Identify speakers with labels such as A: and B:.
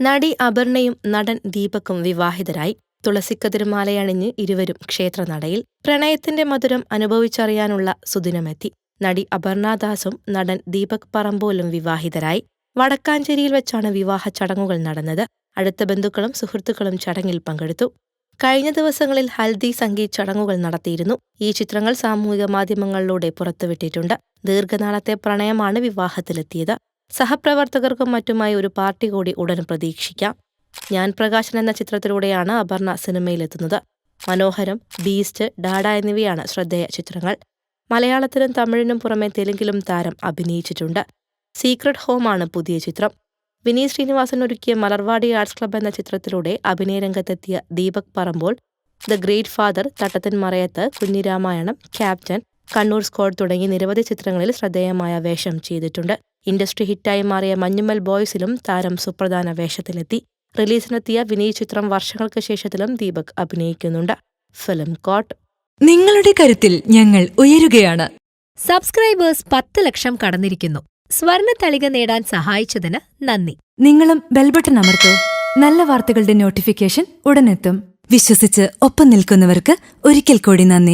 A: നടി അപർണയും നടൻ ദീപക്കും വിവാഹിതരായി. തുളസിക്കതിരുമാലയണിഞ്ഞ് ഇരുവരും ക്ഷേത്രനടയിൽ പ്രണയത്തിന്റെ മധുരം അനുഭവിച്ചറിയാനുള്ള സുദിനമെത്തി. നടി അപർണദാസും നടൻ ദീപക് പറമ്പോലും വിവാഹിതരായി. വടക്കാഞ്ചേരിയിൽ വെച്ചാണ് വിവാഹ ചടങ്ങുകൾ നടന്നത്. അടുത്ത ബന്ധുക്കളും സുഹൃത്തുക്കളും ചടങ്ങിൽ പങ്കെടുത്തു. കഴിഞ്ഞ ദിവസങ്ങളിൽ ഹൽദി സംഗീത് ചടങ്ങുകൾ നടത്തിയിരുന്നു. ഈ ചിത്രങ്ങൾ സാമൂഹിക മാധ്യമങ്ങളിലൂടെ പുറത്തുവിട്ടിട്ടുണ്ട്. ദീർഘനാളത്തെ പ്രണയമാണ് വിവാഹത്തിലെത്തിയത്. സഹപ്രവർത്തകർക്കും മറ്റുമായി ഒരു പാർട്ടി കൂടി ഉടൻ പ്രതീക്ഷിക്കാം. ഞാൻ പ്രകാശൻ എന്ന ചിത്രത്തിലൂടെയാണ് അപർണ സിനിമയിലെത്തുന്നത്. മനോഹരം ബീസ്റ്റ് ഡാഡ എന്നിവയാണ് ശ്രദ്ധേയ ചിത്രങ്ങൾ. മലയാളത്തിനും തമിഴിനും പുറമെ തെലുങ്കിലും താരം അഭിനയിച്ചിട്ടുണ്ട്. സീക്രട്ട് ഹോമാണ് പുതിയ ചിത്രം. വിനീത് ശ്രീനിവാസൻ ഒരുക്കിയ മലർവാടി ആർട്സ് ക്ലബ്ബ് എന്ന ചിത്രത്തിലൂടെ അഭിനയരംഗത്തെത്തിയ Deepak Parambol the great father Thattathin Marayathu Kunjiramayanam captain Kannur squad തുടങ്ങി നിരവധി ചിത്രങ്ങളിൽ ശ്രദ്ധേയമായ വേഷം ചെയ്തിട്ടുണ്ട്. ഇൻഡസ്ട്രി ഹിറ്റായി മാറിയ മഞ്ഞുമൽ ബോയ്സിലും താരം സുപ്രധാന വേഷത്തിലെത്തി. റിലീസിനെത്തിയ വിനീത് ചിത്രം വർഷങ്ങൾക്ക് ശേഷത്തിലും ദീപക് അഭിനയിക്കുന്നുണ്ട്. ഫിലിം കോട്ട്.
B: നിങ്ങളുടെ കരുത്തിൽ ഞങ്ങൾ ഉയരുകയാണ്.
C: സബ്സ്ക്രൈബേഴ്സ് പത്ത് ലക്ഷം കടന്നിരിക്കുന്നു. സ്വർണ തളിക നേടാൻ സഹായിച്ചതിന് നന്ദി.
B: നിങ്ങളും ബെൽബട്ടൺ അമർത്തോ. നല്ല വാർത്തകളുടെ നോട്ടിഫിക്കേഷൻ ഉടനെത്തും. വിശ്വസിച്ച് ഒപ്പം നിൽക്കുന്നവർക്ക് ഒരിക്കൽ കൂടി നന്ദി.